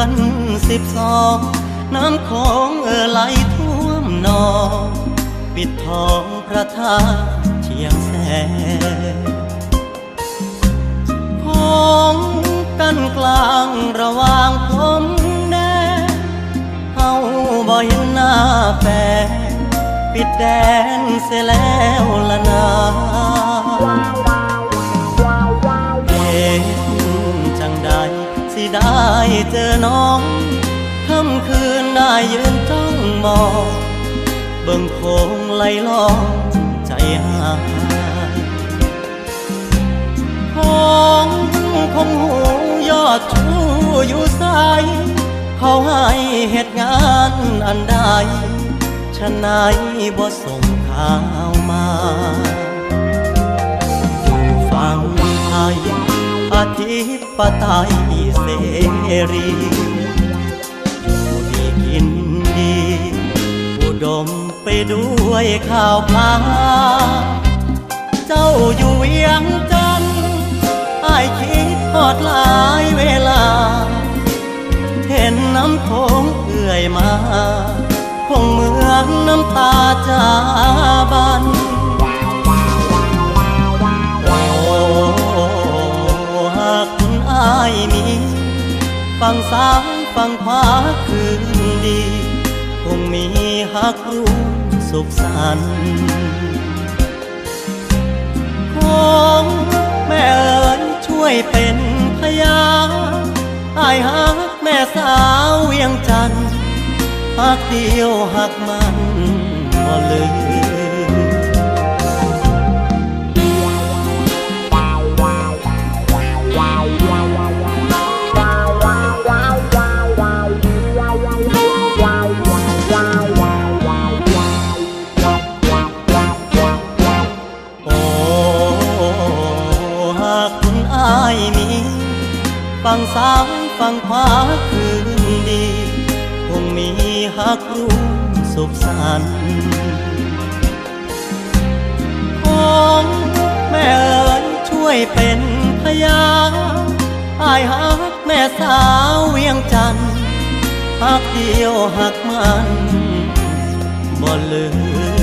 อนสิบสองน้ำของเอ่อไหลท่วมนอง ปิดทองพระธาตุเชียงแสนของกันกลางระหว่างพรมแดนเฮาบ่เห็นหน้าแฟนปิดแดนเสียแล้วละนาเห็นจังใดสิได้ เจอน้องค่ำคืนได้ยืนจ้องมองเบิ่งโคงไหลลองใจหายของคงหูยอดชูอยู่ใสเขาให้เหตุงานอันใดฉะไหนบ่ส่งข่าวมา ปไตยเสรี อยู่ดีกินดี อุดมไปด้วยข่าวพาเจ้าอยู่เวียงจันทน์อ้ายคิดทอดหลายเวลา เห็นน้ำโขงเอื่อยมา คงเหมือนน้ำตาจาบัน ซ้ายฝั่งขวาคืนดี คงมีหักรู้สุขสันต์ของแม่เอ๋ยช่วยเป็นพยานอายหักแม่สาวเวียงจันหักเดียวหักมันบ่ลืม อายมี ฝั่งซ้ายฝั่งขวาคืนดี คงมีหักรู้สุขสันต์ของแม่เอ๋ยช่วยเป็นพยานอายหักแม่สาวเวียงจันทน์หักเดียวหักมันบ่ลืม